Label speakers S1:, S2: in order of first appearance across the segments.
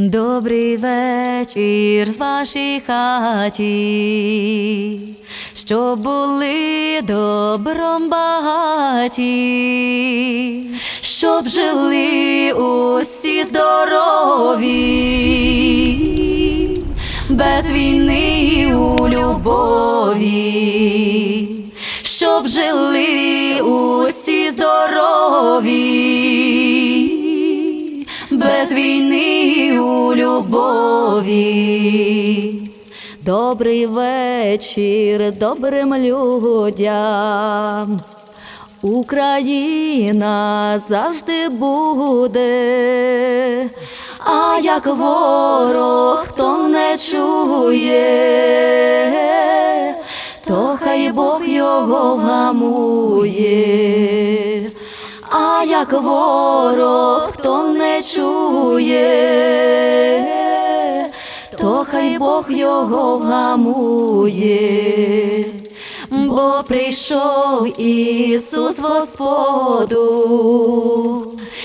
S1: Добрий вечір вашій хаті, щоб були добром багаті, щоб жили усі здорові, без війни у любові, щоб жили усі здорові. Без війни у любові. Добрий вечір добрим людям. Україна завжди буде, а як ворог хто не чує, то хай Бог його вгамує. Як ворог хто не чує, то хай Бог його вгамує, бо прийшов Ісус Господу,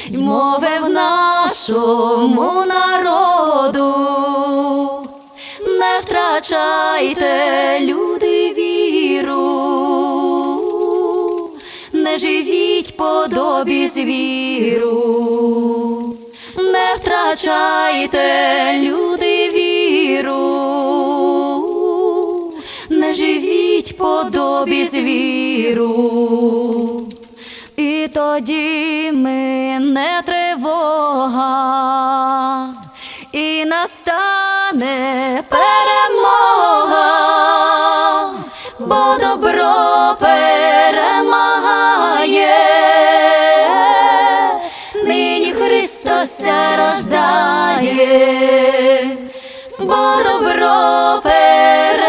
S1: й мовив нашому народу, не втрачайте люди не живіть подобі звіру, не втрачайте люди віру, не живіть подобі звіру. І тоді ми не тривога, і настане перемога, нині Христос рождає, бо добро перемагає,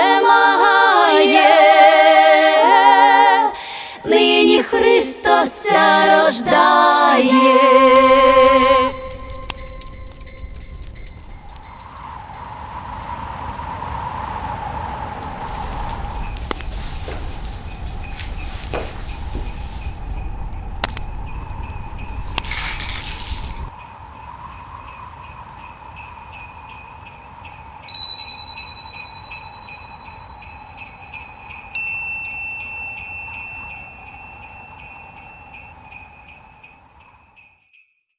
S1: нині Христос рождає.